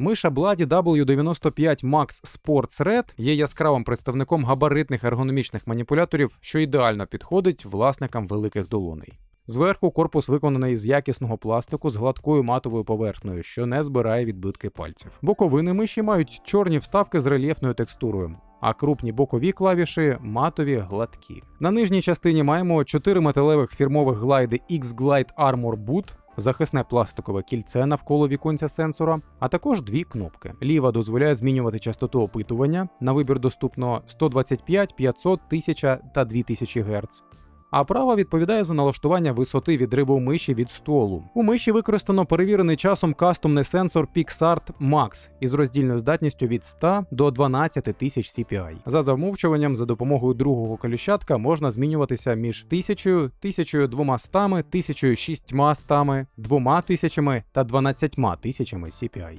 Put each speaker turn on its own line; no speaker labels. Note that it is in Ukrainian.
Миша Bloody W95 Max Sports Red є яскравим представником габаритних ергономічних маніпуляторів, що ідеально підходить власникам великих долоней. Зверху корпус виконаний з якісного пластику з гладкою матовою поверхнею, що не збирає відбитки пальців. Боковини миші мають чорні вставки з рельєфною текстурою. А крупні бокові клавіші матові гладкі. На нижній частині маємо чотири металевих фірмових глайди X-Glide Armor Boot, захисне пластикове кільце навколо віконця сенсора, а також дві кнопки. Ліва дозволяє змінювати частоту опитування. На вибір доступно 125, 500, 1000 та 2000 Гц. А права відповідає за налаштування висоти відриву миші від столу. У миші використано перевірений часом кастомний сенсор PixArt Max із роздільною здатністю від 100 до 12 тисяч CPI. За замовчуванням, за допомогою другого коліщатка можна змінюватися між 1000, 1200, 1600, 2000 та 12 тисячами CPI.